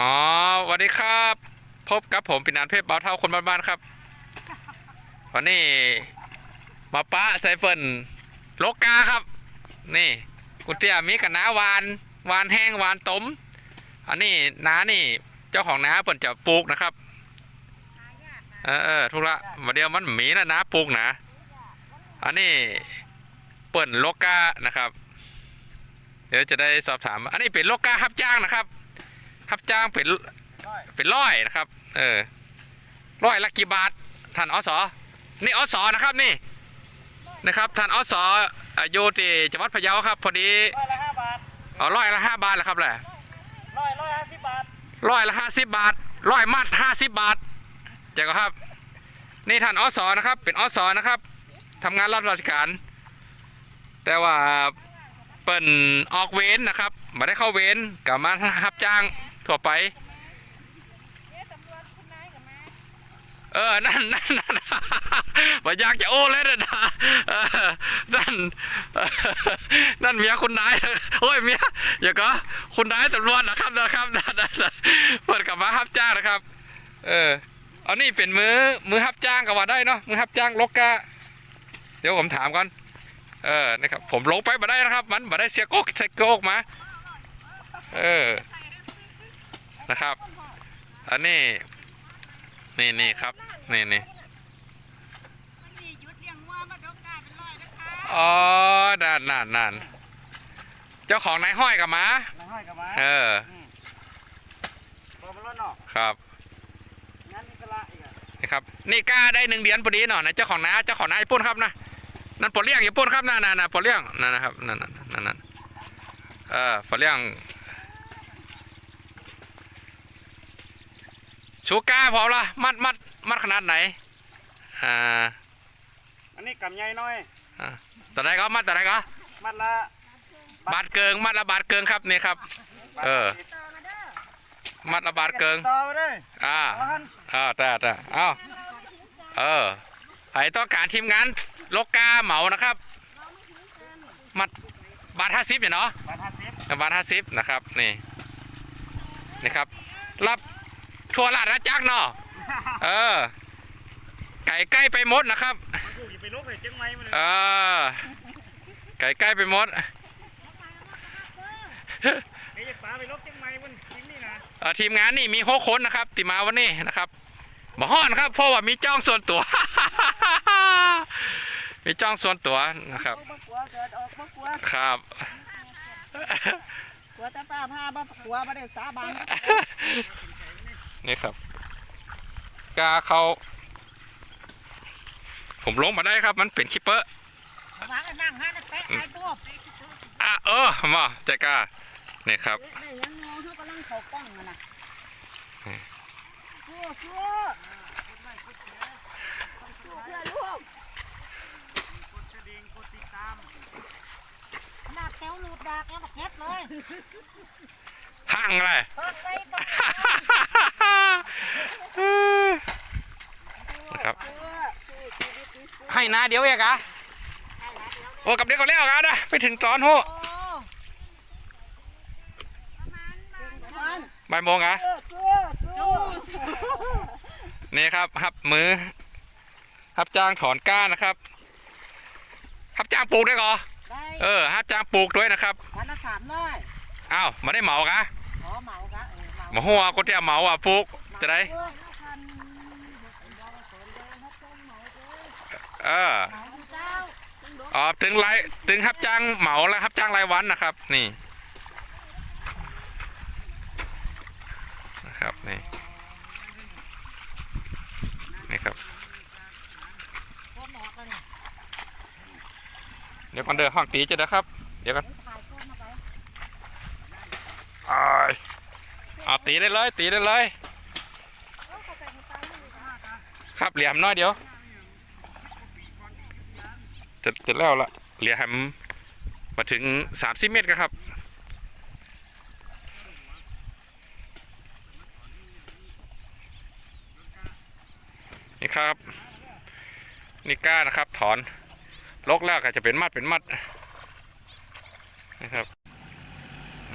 อ๋อสวัสดีครับ พบกับผมปินานเพชรเบาเท่าคนบ้านๆครับ วันนี้ มาปะใส่เฟินโลกาครับ นี่ กุเตียมีกับน้าวาน วานแห้งวานต้มอันนี้น้านี่ เจ้าของน้าเปิ่นจะปลูกนะครับ เออเออทุกละมาเดียวมันหมีนะน้าปลูกนะ อันนี้เปิ่นโลกานะครับ เดี๋ยวจะได้สอบถาม อันนี้เป็นโลการับจ้างนะครับ รับจ้างเป็นเป็นร้อยนะครับ เออร้อยละกี่บาทท่านอสนี่อสนะครับนี่นะครับท่านอสอายุที่จังหวัดพะเยาครับ พอดีร้อยละห้าบาทเอาร้อยละห้าบาทแหละครับแหละร้อยร้อยห้าสิบบาทร้อยละห้าสิบบาทร้อยมัดห้าสิบบาทเจ้าครับ นี่ท่านอสนะครับ เป็นอสนะครับทำงานรับราชการ แต่ว่าเปิ่นออกเว้นนะครับมาได้เข้าเว้นกลับมารับจ้าง ทั่วไป เออ นั่นนั่นนั่นว่าอยากจะโอ้เลยนะนั่น นั่นเมียคุณนาย โอ้ยเมียอย่าก็คุณนายตำรวจนะครับนะครับนั่นนั่นเปิดกลับมาฮับจ้างนะครับ เออ เอานี่เป็นมือมือฮับจ้างก็ว่าได้เนาะ มือฮับจ้างลกกะ เดี๋ยวผมถามก่อน เออ นะครับ ผมลงไปมาได้นะครับ มันมาได้เสียโกกเสียโกกมา เออ นะครับ อันนี้นี่นี่ครับนี่นี่มันมีหยุดเลี้ยงวัวมาดกกาเป็นร้อยนะคะอ๋อนั่นนั่นนั่นเจ้าของนายห้อยกับหมาน้ำห้อยกับมาเออบอกมันร้อนเนาะครับงั้นนี่ก็ละอีกอะนี่ครับนี่กล้าได้หนึ่งเดือนพอดีเนาะนะเจ้าของนาเจ้าของนาญี่ปุ่นครับนะนั่นปลดเลี้ยงญี่ปุ่นครับนั่นนั่นนั่นปลดเลี้ยงนั่นนะครับนั่นนั่นนั่นนั่นเออปลดเลี้ยง ชูก้าพร้อมละมัดมัดมัดขนาดไหนอ่าอันนี้กำใหญ่น้อยแต่ไหนก็มัดแต่ไหนก็มัดละบาทเกิงมัดละบาทเกิงครับนี่ครับ เออต่อมาเด้อมัดละบาทเกิงต่อไปเลยอ่าเอาหันอ่าแต่แต่เอ้าเออใครต้องการทีมงานโลกาเหมานะครับ มัดบาทห้าสิบเนาะบาทห้าสิบบาทห้าสิบนะครับนี่นี่ครับ รับ ทั่วราชอาณาจักรเนาะเออ ไก่ใกล้ไปหมดนะครับกูอย่าไปลบเลยเจ๊งไม้มันเลยเออไก่ใกล้ไปหมดไอ้ยป๋าไปลบเจ๊งไม้มันจริงนี่นะเอ่อทีมงานนี่มีหกคนนะครับที่มาวันนี้นะครับมาห้อนครับเพราะว่ามีจ้องส่วนตัว มีจ้องส่วนตัวนะครับบ่กลัวเกิดออกบ่กลัวครับ กลัวแต่ป้าพาบ่กลัวบ่ได้สาบาน นี่ครับกาเขา ผมลงมาได้ครับ มันเป็นคิปเปอร์วางนั่งหาแต่แตะไอ้ตัวอะเออมาใจกล้านี่ครับได้ยังงอเฮากำลังเข้ากล้องมันน่ะชั่ว นี้ช่วยให้นาเดี๋ยวเอกอะให้หลานเดี๋ยวโอ้กับเด็กก็เลี้ยวกันนะไปถึงตอนโหโอ้มันบ่ายโมงอะเออเสื้อเสื้อนี่ครับหับมือหับจ้างถอนก้านนะครับหับจ้างปลูกด้วยเหรอได้เออหับจ้างปลูกด้วยนะครับวันละสามร้อยอ้าวมาได้เหมากะขอเหมากะเออเหมามาหัวก็ที่เหมาอะปลูกจะได้ เออพันเยาวชนเดินฮับจ้างเหมาเด้อ เอออกอ๋อถึงไรถึงหับจ้างเหมาแล้วหับจ้างรายวันนะครับ นี่นะครับนี่นี่ครับเดี๋ยวก่อนเดินห้องตีจะนะครับ เดี๋ยวกันถ่ายโคตรมาไปอ้ายเอาตีได้เลยตีได้เลย ครับเหลี่ยมน้อยเดี๋ยว จะจะแล้วละเหลี่ยมมาถึงสามสิบเมตรครับนี่ครับนี่ก้านะครับ ถอนลกแล้วก็จะเป็นมัดเป็นมัดนะครับ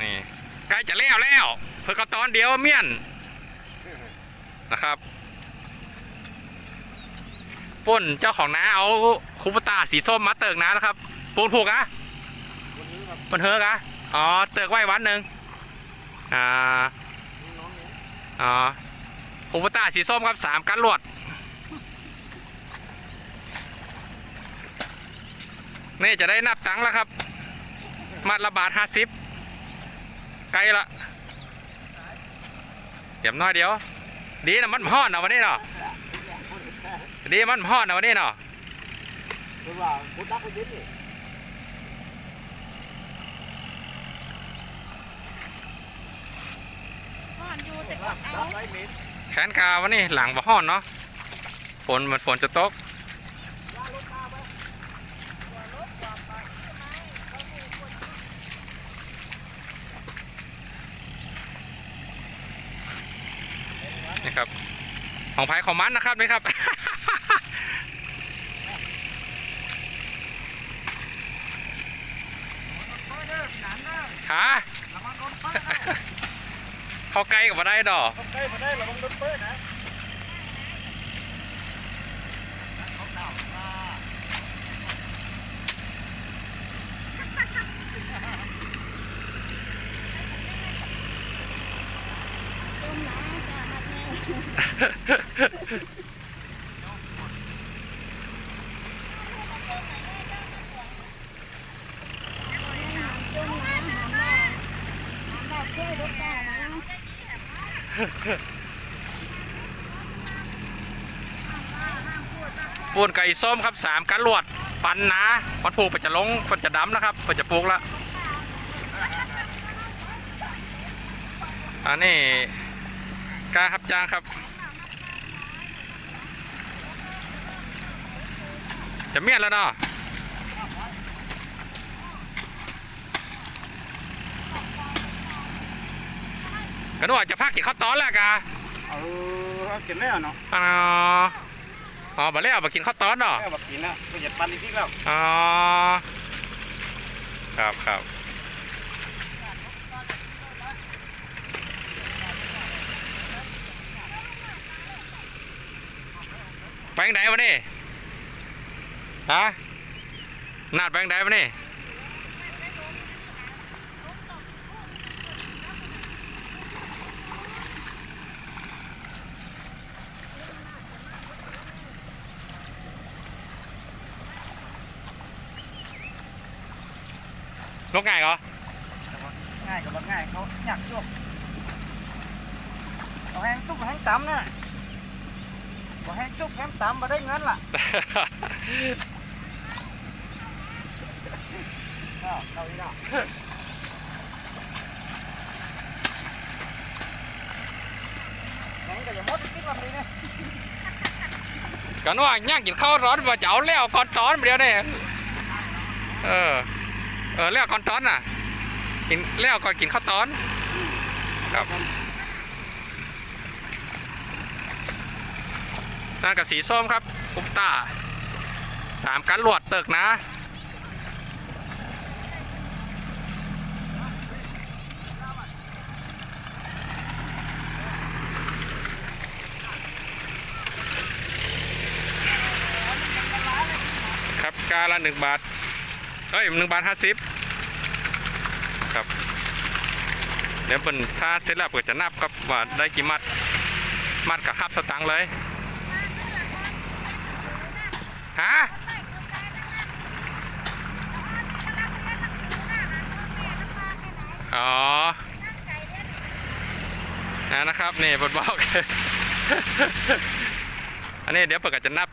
นี่ใกล้จะแล้วแล้วเเพื่อกระตอนเดียวเมี่ยนนะครับ ป่นเจ้าของน้าเอาคูปตาสีส้มมาเติกน้านะครับปูนผูกอะปนเฮอกอะอ๋อเติกไว้วันหนึ่งอ่าอ๋อคูปตาสีส้มครับสามกันลวดนี่จะได้นับตังค์แล้วครับ มัดละบาทห้าสิบไกลละเดี๋ยวน้อยเดียว ดีนะมันห่อนนะวันนี้เนาะ ดีมันห่อนนะวันนี้เนาะคือว่าคุณดักคุณยิ้มนี่ก่อนอยู่แต่ดัก็กเอาไว้เม็ดแขนกาวันนี้หลังบ่ห่อนเนาะฝนมันฝนจะตกนี่ครับของไผ่ของมันนะครับนี่ครับ หา ระวังโดนเปิ้ลนะ เข้าใกล้กับมาได้ดอกใกล้มาได้ราต้องโดนเปิดนะต้มน้ำจ้ามาแม่ ต้มน้ำหอมดอกหอมดอกช่วยลูกจ้านะ ปูนไก่ส้มครับสามกันลวด ปันนะมันผูกไปจะลงมันจะดำนะครับมันจะปลูกละอันนี้กล้าครับจ้างครับ จะเมียนแล้วเนาะ ก็นึกว่าจะพักกินข้าวตอนแล้วกะเออเอากินแล้วเนาะอ๋ออ๋อบ่แล้วมากินข้าวตอนเนาะแค่บักกินนะก็หยัดปันอีกทีแล้วอ๋อครับครับไปทางไหนวะนี่ฮะนาดไปทางไหนวะนี่ ลกง่ายเหรอง่ายกับบักง่ายเขาอยากจุกเอาแห้งจุกแห้งต่ำนะบ่แห้งจุกแห้งต่ำมาได้เงินล่ะอ้าวเอาอีกแล้วแห้งก็อย่าหมดคิดว่ามีเนี่ยกันว่าย่างกินข้าวร้อนว่าจะเอาแล้วก่อนตอนเดียวเนี่ยเออ เออแล้วก่อนตอนน่ะ กินแล้วก่อนกินข้าวตอนครับนั่นกับสีส้มครับคุปตาสามกันหลวดเติกนะครับกาละหนึ่งบาท เอ้ยหนึ่งบาทห้าสิบครับเดี๋ยวเป็นถ้าเสร็จแล้วเปิดจะนับครับว่าได้กี่มัด มัดกับคับสตังค์เลยฮะอ๋อนะนะครับนี่บทบอกอันนี้เดี๋ยวเปิดก็จะนับ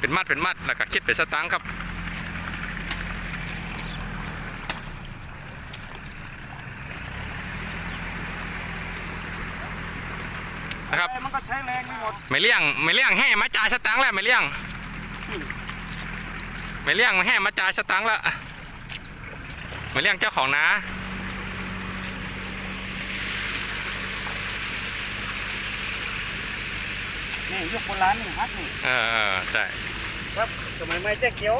เป็นมัดเป็นมัดแล้วก็คิดเป็นสตังค์ครับ นะครับ มันก็ใช้แรงไม่หมดไม่เลี้ยงไม่เลี้ยงแห่มาจ่ายสตังค์แล้วไม่เลี้ยงไม่เลี้ยงแห่มาจ่ายสตังค์แล้วไม่เลี้ยงเจ้าของนานี่ยุคโบราณนี่ฮักนี่เออเออใช่ครับสมัยไม่แจ๊กเกียว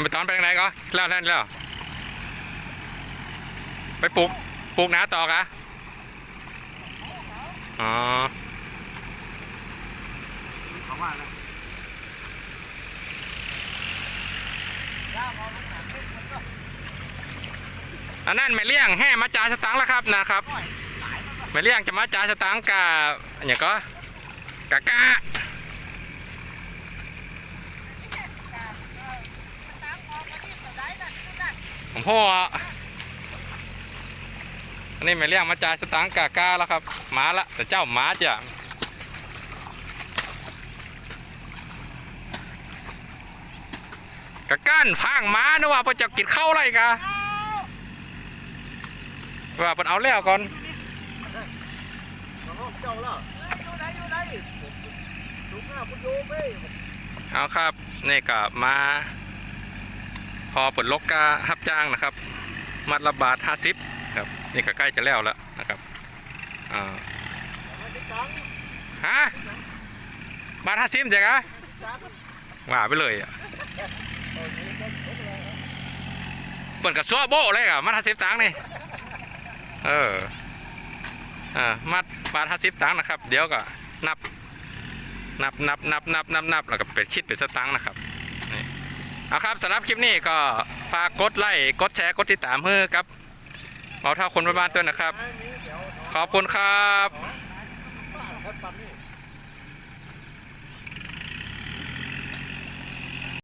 มันไปตอนไปทางไหนก็แล้วแล้วแล้วไปปลูกปลูกนาต่อกะอ๋อเขาว่านะย่าเอาลูกหนังเล่นนก็อันนั้นแม่เลี้ยงแห่มาจ่าสตังค์แล้วครับนะครับแม่เลี้ยงจะมาจ่าสตังค์กับอย่างก็กะกะ ผมพ่ออันนี้แม่เลี้ยงมาจ่ายสตังค์กะกะแล้วครับหมาละแต่เจ้าหมาจ้ะกะก้านพางหมานึกว่าเพิ่นจะกินข้าอะไรกะว่าเพิ่นเอาแล้วก่อนของน้องเจ้าแล้วอยู่ไหนอนลูกหน้าคุณโยมเอาครับนี่ก็มา พอเปิดลกการับจ้างนะครับ มัดละบาทห้าสิบครับนี่ก็ใกล้จะแล้วแล้วนะครับอ่าฮะบาทห้าสิบจ้ะกะว่าไปเลยอะเปิดกับซัวโบเลยอะมัดห้าสิบตังค์นี่เอออ่ามัดบาทห้าสิบตังค์นะครับ เดี๋ยวก็นับนับนับนับนับนับนับแล้วก็เป็นคิดเป็นสตังค์นะครับ เอาครับสำหรับคลิปนี้ก็ฝากกดไลค์กดแชร์กดติดตามเพื่อกับเมาเท่าคนบ้านตัวนะครับ ขอบคุณครับป้าครับปั๊มนี่